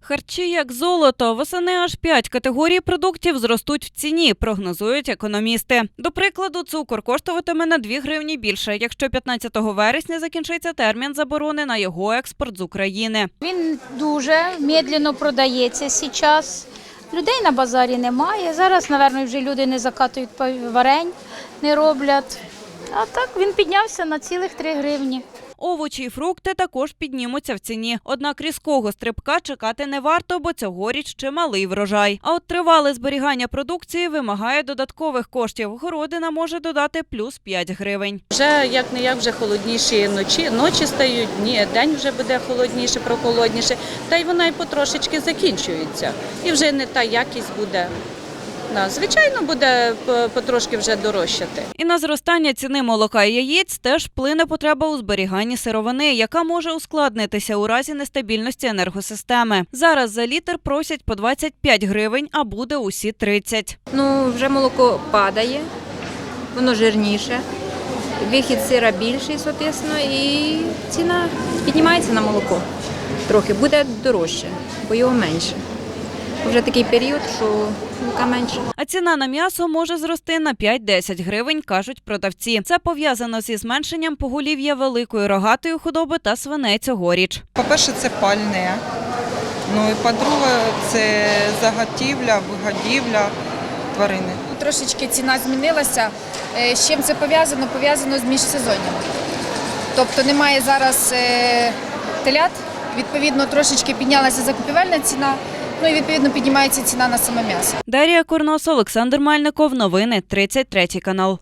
Харчі як золото. Восени аж п'ять категорій продуктів зростуть в ціні, прогнозують економісти. До прикладу, цукор коштуватиме на 2 гривні більше, якщо 15 вересня закінчиться термін заборони на його експорт з України. Він дуже медленно продається зараз. Людей на базарі немає. Зараз, мабуть, вже люди не закатують варень, не роблять. А так він піднявся на цілих 3 гривні. Овочі і фрукти також піднімуться в ціні. Однак різкого стрибка чекати не варто, бо цьогоріч чималий врожай. А от тривале зберігання продукції вимагає додаткових коштів. Городина може додати плюс 5 гривень. Вже як не як вже холодніші ночі, ночі стають, дні, день вже буде холодніше, прохолодніше, та й вона й потрошечки закінчується. І вже не та якість буде. На, звичайно, буде потрошки вже дорожчати. І на зростання ціни молока і яєць теж вплине потреба у зберіганні сировини, яка може ускладнитися у разі нестабільності енергосистеми. Зараз за літр просять по 25 гривень, а буде усі 30. Ну, вже молоко падає, воно жирніше, вихід сира більший, соответственно, і ціна піднімається на молоко. Трохи буде дорожче, бо його менше. Вже такий період, що молока менше. А ціна на м'ясо може зрости на 5-10 гривень, кажуть продавці. Це пов'язано зі зменшенням поголів'я великої рогатої худоби та свиней цьогоріч. По-перше, це пальне. Ну і по-друге, це заготівля, вигодівля тварини. Трошечки ціна змінилася. Е, З чим це пов'язано? Пов'язано з міжсезонням. Тобто немає зараз е, телят, відповідно, трошечки піднялася закупівельна ціна, ну і відповідно піднімається ціна на саме м'ясо. Дарія Курнос, Олександр Мальников. Новини 33 канал.